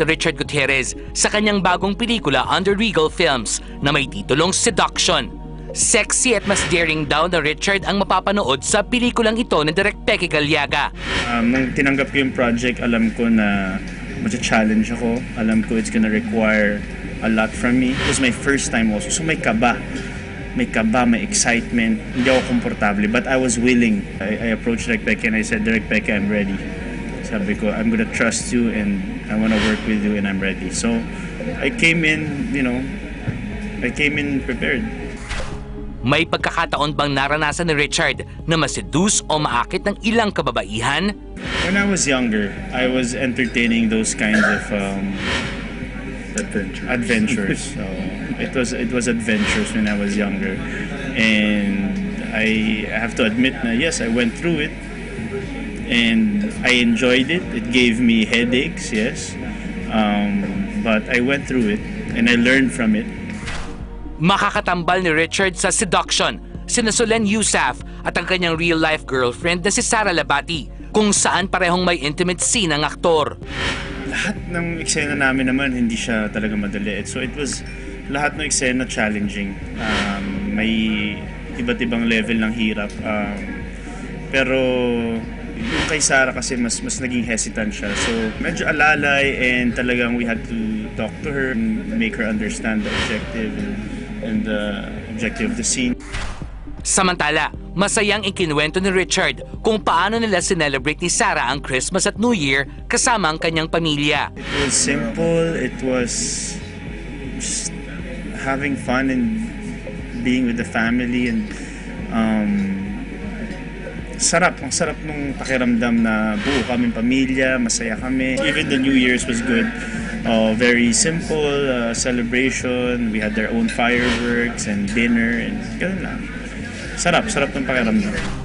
ni Richard Gutierrez sa kanyang bagong pelikula under Regal Films na may titulong Seduction. Sexy at mas daring daw na Richard ang mapapanood sa pelikulang ito ni Direk Peque Galiaga. Um, nung tinanggap ko yung project, alam ko na challenge ako. Alam ko it's gonna require a lot from me. It was my first time also. So may kaba. May kaba, may excitement. Hindi ako komportable. But I was willing. I, I approached Direk Peke and I said, Direk Peke, I'm ready. Sabi ko, I'm gonna trust you and I wanna work with you and I'm ready. So I came in, you know, I came in prepared. May pagkakataon bang naranasan ni Richard na maseduce o maakit ng ilang kababaihan? When I was younger, I was entertaining those kinds of um, Adventure. adventures. so it was it was adventures when I was younger, and I have to admit na yes, I went through it, and I enjoyed it. It gave me headaches, yes, um, but I went through it and I learned from it. Makakatambal ni Richard sa Seduction, sina Solen Yusaf at ang kanyang real-life girlfriend na si Sara Labati kung saan parehong may intimate scene ang aktor. lahat ng eksena namin naman hindi siya talaga madali. So it was lahat ng eksena challenging. Um, may iba't ibang level ng hirap. Um, pero yung kay Sarah kasi mas mas naging hesitant siya. So medyo alalay and talagang we had to talk to her and make her understand the objective and, and the objective of the scene. Samantala, masayang ikinuwento ni Richard kung paano nila sinelebrate ni Sarah ang Christmas at New Year kasama ang kanyang pamilya. It was simple. It was just having fun and being with the family and um, sarap. Ang sarap nung pakiramdam na buo kaming pamilya, masaya kami. Even the New Year's was good. Uh, very simple uh, celebration. We had their own fireworks and dinner and ganun lang. Sarap, sarap ng pakiramdam.